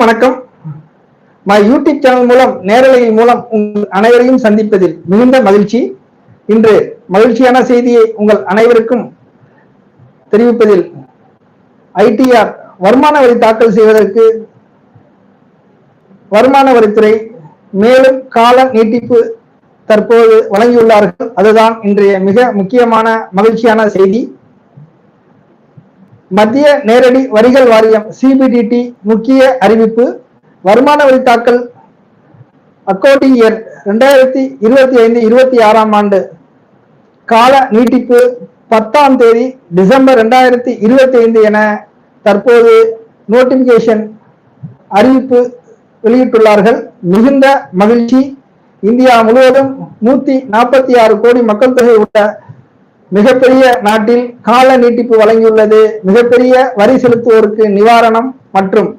வணக்கம். My YouTube channel மூலம் நேரலையின் மூலம் உங்கள் அனைவரையும் சந்திப்பதில் மிகுந்த மகிழ்ச்சி. இன்று மகிழ்ச்சியான செய்தியை உங்கள் அனைவருக்கும் தெரிவிப்பதில் ஐடிஆர் வருமான வரி தாக்கல் செய்வதற்கு வருமான வரித்துறை மேலும் கால நீட்டிப்பு தற்போது வழங்கியுள்ளார்கள். அதுதான் இன்றைய மிக முக்கியமான மகிழ்ச்சியான செய்தி. மத்திய நேரடி வரிகள் வாரியம் சிபிடிடி முக்கிய அறிவிப்பு வருமான வரி தாக்கல் அக்கௌண்டிங் இயர் ரெண்டாயிரத்தி இருபத்தி ஐந்து இருபத்தி ஆறாம் ஆண்டு கால நீட்டிப்பு பத்தாம் தேதி டிசம்பர் ரெண்டாயிரத்தி இருபத்தி ஐந்து என தற்போது நோட்டிபிகேஷன் அறிவிப்பு வெளியிட்டுள்ளார்கள். மிகுந்த மகிழ்ச்சி. இந்தியா முழுவதும் நூத்தி நாற்பத்தி ஆறு கோடி மக்கள் தொகை உள்ள மிகப்பெரிய நாட்டில் கால நீட்டிப்பு வழங்கியுள்ளது. மிகப்பெரிய வரி செலுத்துவோருக்கு நிவாரணம் மற்றும்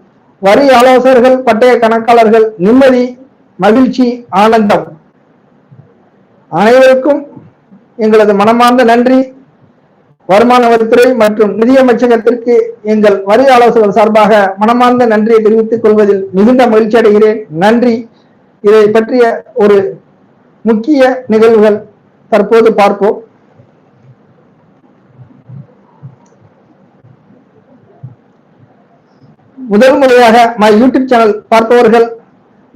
வரி ஆலோசகர்கள் பட்டய கணக்காளர்கள் நிம்மதி மகிழ்ச்சி ஆனந்தம். அனைவருக்கும் எங்களது மனமார்ந்த நன்றி. வருமான வரித்துறை மற்றும் நிதியமைச்சகத்திற்கு எங்கள் வரி ஆலோசகர் சார்பாக மனமார்ந்த நன்றியை தெரிவித்துக் கொள்வதில் மிகுந்த மகிழ்ச்சி அடைகிறேன். நன்றி. இதை பற்றிய ஒரு முக்கிய நிகழ்வுகள் தற்போது பார்ப்போம். முதல் முறையாக மை யூடியூப் சேனல் பார்ப்பவர்கள்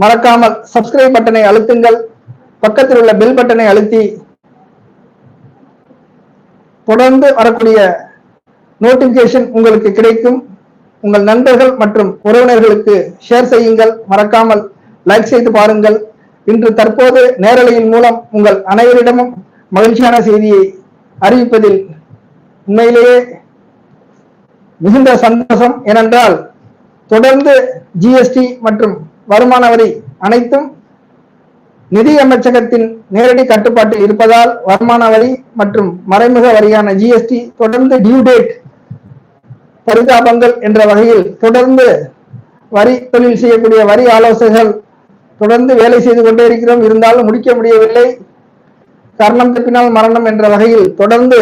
மறக்காமல் சப்ஸ்கிரைப் பட்டனை அழுத்துங்கள். பக்கத்தில் உள்ள பெல் பட்டனை அழுத்தி தொடர்ந்து வரக்கூடிய நோட்டிபிகேஷன் உங்களுக்கு கிடைக்கும். உங்கள் நண்பர்கள் மற்றும் உறவினர்களுக்கு ஷேர் செய்யுங்கள். மறக்காமல் லைக் செய்து பாருங்கள். இன்று தற்போது நேரலையின் மூலம் உங்கள் அனைவரிடமும் மகிழ்ச்சியான செய்தியை அறிவிப்பதில் உண்மையிலேயே மிகுந்த சந்தோஷம். ஏனென்றால் தொடர்ந்து ஜிஎஸ்டி மற்றும் வருமான வரி அனைத்தும் நிதி அமைச்சகத்தின் நேரடி கட்டுப்பாட்டில் இருப்பதால் வருமான வரி மற்றும் மறைமுக வரியான ஜிஎஸ்டி தொடர்ந்து டியூ டேட் பரிதாபங்கள் என்ற வகையில் தொடர்ந்து வரி தொழில் செய்யக்கூடிய வரி ஆலோசகர்கள் தொடர்ந்து வேலை செய்து கொண்டே இருக்கிறோம். இருந்தாலும் முடிக்க முடியவில்லை. கரணம் தப்பினால் மரணம் என்ற வகையில் தொடர்ந்து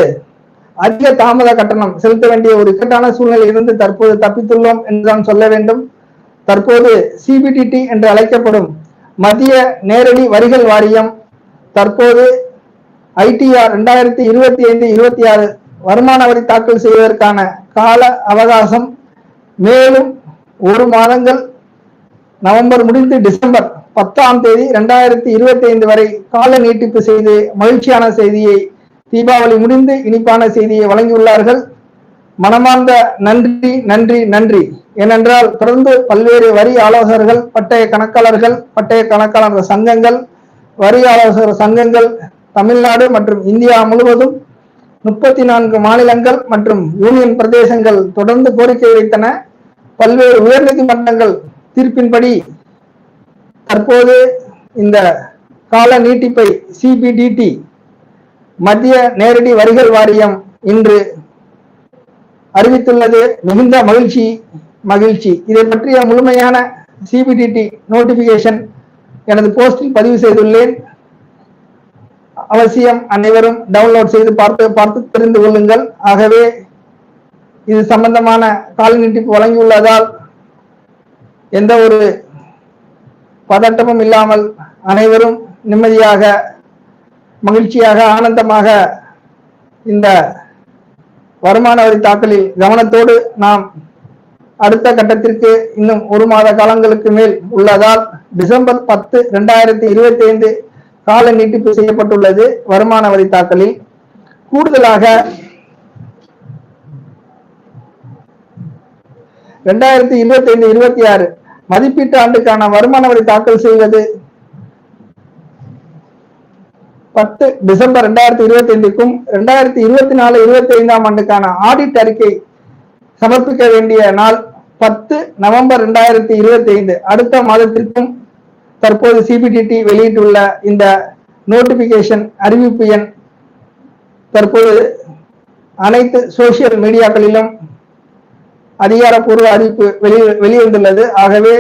அதிக தாமத கட்டணம் செலுத்த வேண்டிய ஒரு இக்கட்டான சூழ்நிலை இருந்து தற்போது தப்பித்துள்ளோம் என்றுதான் சொல்ல வேண்டும். தற்போது சிபிடிடி என்று அழைக்கப்படும் மத்திய நேரடி வரிகள் வாரியம் தற்போது ஐடிஆர் ரெண்டாயிரத்தி இருபத்தி ஐந்து இருபத்தி ஆறு வருமான வரி தாக்கல் செய்வதற்கான கால அவகாசம் மேலும் ஒரு மாதங்கள் நவம்பர் முடிந்து டிசம்பர் பத்தாம் தேதி ரெண்டாயிரத்தி இருபத்தி ஐந்து வரை கால நீட்டிப்பு செய்து மகிழ்ச்சியான செய்தியை தீபாவளி முடிந்து இனிப்பான செய்தியை வழங்கியுள்ளார்கள். மனமார்ந்த நன்றி நன்றி நன்றி. ஏனென்றால் தொடர்ந்து பல்வேறு வரி ஆலோசகர்கள் பட்டய கணக்காளர்கள் பட்டய கணக்காளர் சங்கங்கள் வரி ஆலோசகர் சங்கங்கள் தமிழ்நாடு மற்றும் இந்தியா முழுவதும் முப்பத்தி நான்கு மாநிலங்கள் மற்றும் யூனியன் பிரதேசங்கள் தொடர்ந்து கோரிக்கை வைத்தன. பல்வேறு உயர்நீதிமன்றங்கள் தீர்ப்பின்படி தற்போது இந்த கால நீட்டிப்பை சிபிடிடி மத்திய நேரடி வரிகள் வாரியம் இன்று அறிவித்துள்ளது. மிகுந்த மகிழ்ச்சி மகிழ்ச்சி. இதை பற்றிய முழுமையான சிபிடிடி நோட்டிபிகேஷன் எனது போஸ்டில் பதிவு செய்துள்ளேன். அவசியம் அனைவரும் டவுன்லோட் செய்து பார்த்து பார்த்து தெரிந்து கொள்ளுங்கள். ஆகவே இது சம்பந்தமான கால நீட்டிப்பு வழங்கியுள்ளதால் எந்த ஒரு பதட்டமும் இல்லாமல் அனைவரும் நிம்மதியாக மகிழ்ச்சியாக ஆனந்தமாக இந்த வருமான வரி தாக்கலில் கவனத்தோடு நாம் அடுத்த கட்டத்திற்கு இன்னும் ஒரு மாத காலங்களுக்கு மேல் உள்ளதால் டிசம்பர் பத்து இரண்டாயிரத்தி இருபத்தி ஐந்து கால நீட்டிப்பு செய்யப்பட்டுள்ளது வருமான வரி தாக்கலில். கூடுதலாக இரண்டாயிரத்தி இருபத்தி ஐந்து இருபத்தி ஆறு மதிப்பீட்டு ஆண்டுக்கான வருமான வரி தாக்கல் செய்வது பத்து டிசம்பர் ரெண்டாயிரத்தி இருபத்தி ஐந்துக்கும் ரெண்டாயிரத்தி இருபத்தி நாலு இருபத்தி ஐந்தாம் ஆண்டுக்கான ஆடிட் அறிக்கை சமர்ப்பிக்க வேண்டிய நாள் பத்து நவம்பர் ரெண்டாயிரத்தி இருபத்தி ஐந்து அடுத்த மாதத்திற்கும் தற்போது சிபிடிடி வெளியிட்டுள்ள இந்த நோட்டிபிகேஷன் அறிவிப்பு எண் தற்போது அனைத்து சோசியல் மீடியாக்களிலும் அதிகாரப்பூர்வ அறிவிப்பு வெளி வெளிவந்துள்ளது. ஆகவே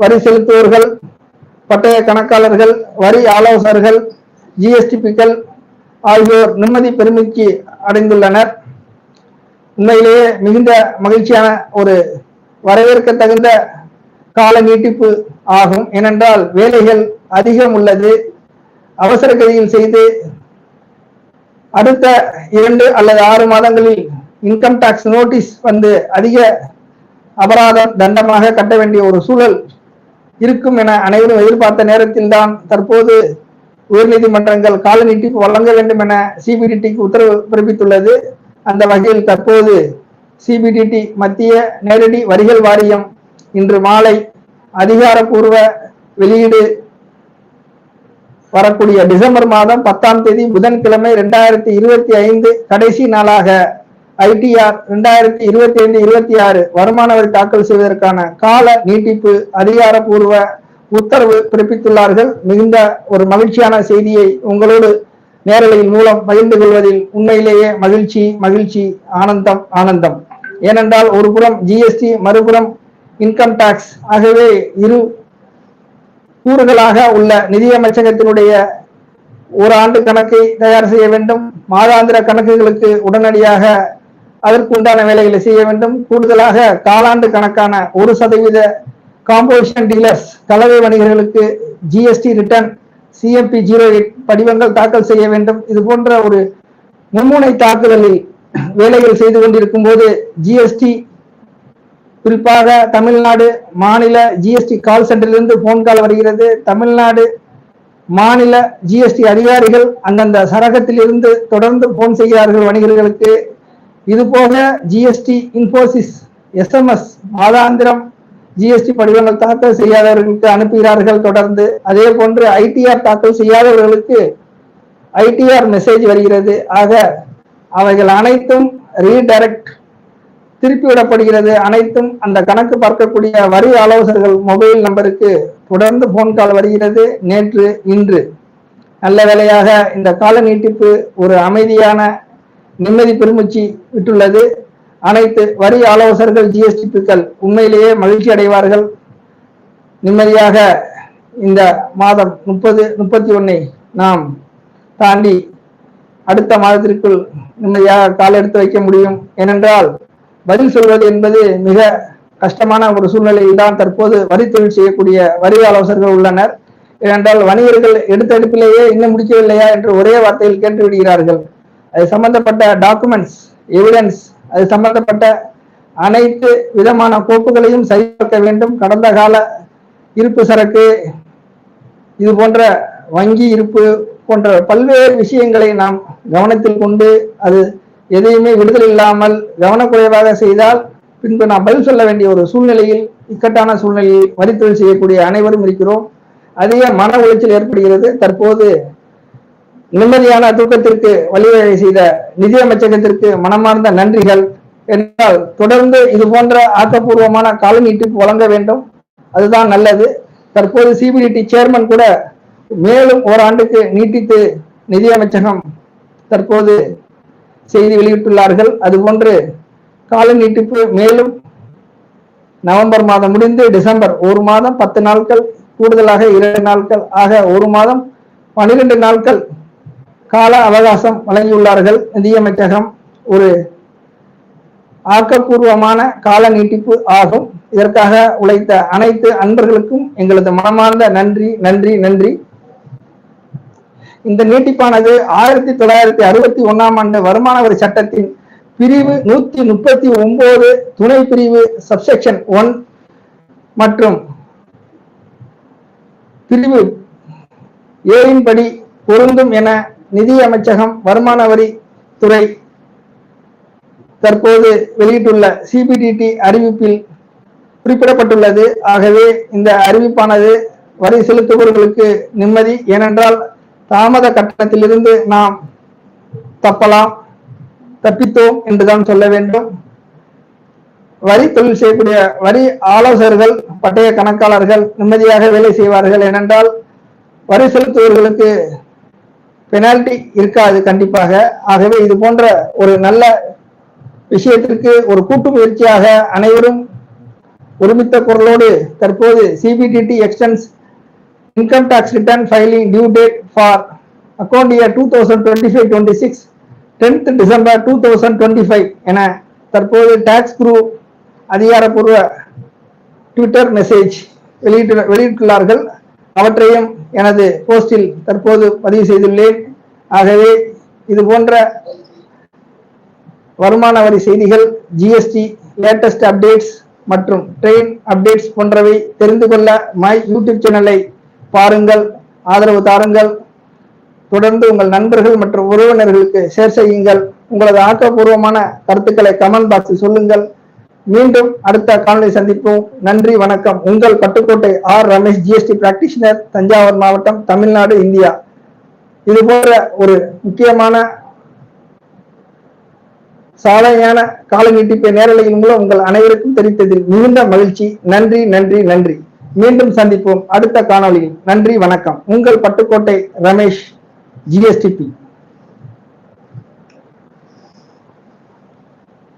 வரி செலுத்துவோர்கள் பட்டய கணக்காளர்கள் வரி ஆலோசகர்கள் ஜிஎஸ்டிபிக்கள் ஆகியோர் நிம்மதி பெருமைக்கு அடைந்துள்ளனர். உண்மையிலேயே மிகுந்த மகிழ்ச்சியான ஒரு வரவேற்க தகுந்த கால நீட்டிப்பு ஆகும். ஏனென்றால் வேலைகள் அதிகம் உள்ளது. அவசர கதியில் செய்து அடுத்த இரண்டு அல்லது ஆறு மாதங்களில் இன்கம் டாக்ஸ் நோட்டீஸ் வந்து அதிக அபராதம் தண்டமாக கட்ட வேண்டிய ஒரு சூழல் இருக்கும் என அனைவரும் எதிர்பார்த்த நேரத்தில் தான் தற்போது உயர்நீதிமன்றங்கள் கால நீட்டிப்பு வழங்க வேண்டும் என சிபிடிடிக்கு உத்தரவு பிறப்பித்துள்ளது. அந்த வகையில் தற்போது சிபிடிடி மத்திய நேரடி வரிகள் வாரியம் இன்று மாலை அதிகாரப்பூர்வ வெளியீடு வரக்கூடிய டிசம்பர் மாதம் பத்தாம் தேதி புதன்கிழமை இரண்டாயிரத்தி இருபத்தி ஐந்து கடைசி நாளாக ஐடிஆர் இரண்டாயிரத்தி இருபத்தி ஐந்து இருபத்தி ஆறு வருமான வரி தாக்கல் செய்வதற்கான கால நீட்டிப்பு அதிகாரப்பூர்வ உத்தரவு பிறப்பித்துள்ளார்கள். மிகுந்த ஒரு மகிழ்ச்சியான செய்தியை உங்களோடு நேரலையின் மூலம் பகிர்ந்து கொள்வதில் உண்மையிலேயே மகிழ்ச்சி மகிழ்ச்சி ஆனந்தம் ஆனந்தம். ஏனென்றால் ஒரு புறம் ஜிஎஸ்டி மறுபுறம் இன்கம் டாக்ஸ் ஆகவே இரு கூறுகளாக உள்ள நிதியமைச்சகத்தினுடைய ஒரு ஆண்டு கணக்கை தயார் செய்ய வேண்டும். மாதாந்திர கணக்குகளுக்கு உடனடியாக அதற்கு உண்டான வேலைகளை செய்ய வேண்டும். கூடுதலாக காலாண்டு கணக்கான ஒரு சதவீத காம்போசிஷன் டீலர்ஸ் கலவை வணிகர்களுக்கு GST return CMP zero eight படிவங்கள் தாக்கல் செய்ய வேண்டும். இது போன்ற ஒரு மும்முனை தாக்குதலில் வேலைகள் செய்து கொண்டிருக்கும் போது ஜிஎஸ்டி குறிப்பாக தமிழ்நாடு மாநில ஜிஎஸ்டி கால் சென்டரிலிருந்து போன் கால் வருகிறது. தமிழ்நாடு மாநில ஜிஎஸ்டி அதிகாரிகள் அந்தந்த சரகத்தில் இருந்து தொடர்ந்து போன் செய்கிறார்கள் வணிகர்களுக்கு. இதுபோக ஜிஎஸ்டி இன்போசிஸ் எஸ்எம்எஸ் மாதாந்திரம் ஜிஎஸ்டி படிவங்கள் தாக்கல் செய்யாதவர்களுக்கு அனுப்புகிறார்கள் தொடர்ந்து. அதே போன்று ஐடிஆர் தாக்கல் செய்யாதவர்களுக்கு ஐடிஆர் மெசேஜ் வருகிறது. ஆக அவைகள் அனைத்தும் ரீடைரக்ட் திருப்பிவிடப்படுகிறது. அனைத்தும் அந்த கணக்கு பார்க்கக்கூடிய வரி ஆலோசகர்கள் மொபைல் நம்பருக்கு தொடர்ந்து போன் கால் வருகிறது. நேற்று இன்று. நல்ல வேளையாக இந்த கால நீட்டிப்பு ஒரு அமைதியான நிம்மதி பெருமூச்சு விட்டுள்ளது. அனைத்து வரி ஆலோசகர்கள் ஜிஎஸ்டிபிக்கள் உண்மையிலேயே மகிழ்ச்சி அடைவார்கள். நிம்மதியாக இந்த மாதம் முப்பது முப்பத்தி ஒன்னை நாம் தாண்டி அடுத்த மாதத்திற்குள் நிம்மதியாக கால் எடுத்து வைக்க முடியும். ஏனென்றால் பதில் சொல்வது என்பது மிக கஷ்டமான ஒரு சூழ்நிலையில் தான் தற்போது வரி தொழில் செய்யக்கூடிய வரி ஆலோசகர்கள் உள்ளனர். ஏனென்றால் வணிகர்கள் எடுத்த எடுப்பிலேயே இன்னும் முடிக்கவில்லையா என்று ஒரே வார்த்தையில் கேட்டு விடுகிறார்கள் அது சம்பந்தப்பட்ட டாக்குமெண்ட்ஸ் எவிடன்ஸ் அது சம்பந்தப்பட்ட அனைத்து விதமான கோப்புகளையும் சரிபார்க்க வேண்டும். கடந்த கால இருப்பு சரக்கு இது போன்ற வங்கி இருப்பு போன்ற பல்வேறு விஷயங்களை நாம் கவனத்தில் கொண்டு அது எதையுமே விடுதல் இல்லாமல் கவனக்குறைவாக செய்தால் பின்பு நாம் பதில் சொல்ல வேண்டிய ஒரு சூழ்நிலையில் இக்கட்டான சூழ்நிலையில் வரித்தொழில் செய்யக்கூடிய அனைவரும் இருக்கிறோம். அதிக மன உளைச்சல் ஏற்படுகிறது. தற்போது நிம்மதியான தூக்கத்திற்கு வழிவகை செய்த நிதியமைச்சகத்திற்கு மனமார்ந்த நன்றிகள். என்றால் தொடர்ந்து இது போன்ற ஆக்கப்பூர்வமான கால நீட்டிப்பு வழங்க வேண்டும். அதுதான் நல்லது. தற்போது சிபிடிடி சேர்மன் கூட மேலும் ஓராண்டுக்கு நீட்டித்து நிதியமைச்சகம் தற்போது செய்தி வெளியிட்டுள்ளார்கள். அதுபோன்று கால நீட்டிப்பு மேலும் நவம்பர் மாதம் முடிந்து டிசம்பர் ஒரு மாதம் பத்து நாட்கள் கூடுதலாக இரண்டு நாட்கள் ஆக ஒரு மாதம் பனிரெண்டு நாட்கள் கால அவகாசம் வழங்கியுள்ளார்கள். நிதியமைச்சகம் ஒரு ஆக்கப்பூர்வமான கால நீட்டிப்பு ஆகும். இதற்காக உழைத்த அனைத்து அன்பர்களுக்கும் எங்களது மனமார்ந்த நன்றி நன்றி நன்றி. இந்த நீட்டிப்பானது ஆயிரத்தி தொள்ளாயிரத்தி அறுபத்தி ஒன்னாம் ஆண்டு வருமான வரி சட்டத்தின் பிரிவு நூத்தி முப்பத்தி ஒன்பது துணை பிரிவு சப்செக்ஷன் ஒன் மற்றும் பிரிவு ஏழின்படி பொருந்தும் என நிதி அமைச்சகம் வருமான வரி துறை தற்போது வெளியிட்டுள்ள சிபிடிடி அறிவிப்பில் குறிப்பிடப்பட்டுள்ளது. ஆகவே இந்த அறிவிப்பானது வரி செலுத்துபவர்களுக்கு நிம்மதி. ஏனென்றால் தாமத கட்டணத்திலிருந்து நாம் தப்பலாம் தப்பித்தோம் என்றுதான் சொல்ல வேண்டும். வரி தொழில் செய்யக்கூடிய வரி ஆலோசகர்கள் பட்டய கணக்காளர்கள் நிம்மதியாக வேலை செய்வார்கள். ஏனென்றால் வரி செலுத்துவர்களுக்கு பெனால்டி இருக்காது கண்டிப்பாக. ஆகவே இது போன்ற ஒரு நல்ல விஷயத்திற்கு ஒரு கூட்டு முயற்சியாக அனைவரும் ஒருமித்த குரலோடு தற்போது CBDT extends income tax return filing due date for account year 2025-26 10th December 2025 என தற்போது டாக்ஸ் குரூ அதிகாரப்பூர்வ ட்விட்டர் மெசேஜ் வெளியிட்டு வெளியிட்டுள்ளார்கள். அவற்றையும் எனது போஸ்டில் தற்போது பதிவு செய்துள்ளேன். ஆகவே இது போன்ற வருமான வரி செய்திகள் ஜிஎஸ்டி லேட்டஸ்ட் அப்டேட்ஸ் மற்றும் ட்ரெயின் அப்டேட்ஸ் போன்றவை தெரிந்து கொள்ள மை யூடியூப் சேனலை பாருங்கள் ஆதரவு தாருங்கள். தொடர்ந்து உங்கள் நண்பர்கள் மற்றும் உறவினர்களுக்கு ஷேர் செய்யுங்கள். உங்களது ஆக்கப்பூர்வமான கருத்துக்களை கமெண்ட் பாக்ஸில் சொல்லுங்கள். மீண்டும் அடுத்த காணொலி சந்திப்போம். நன்றி வணக்கம். உங்கள் Pattukkottai R. Ramesh GST practitioner Thanjavur மாவட்டம் தமிழ்நாடு இந்தியா. இது போன்ற ஒரு முக்கியமான சாலையான கால நீட்டிப்பை நேரலையின் மூலம் உங்கள் அனைவருக்கும் தெரிவித்ததில் மிகுந்த மகிழ்ச்சி. நன்றி நன்றி நன்றி. மீண்டும் சந்திப்போம். அடுத்த காணொலியில் நன்றி வணக்கம். உங்கள் பட்டுக்கோட்டை ரமேஷ் ஜிஎஸ்டிபி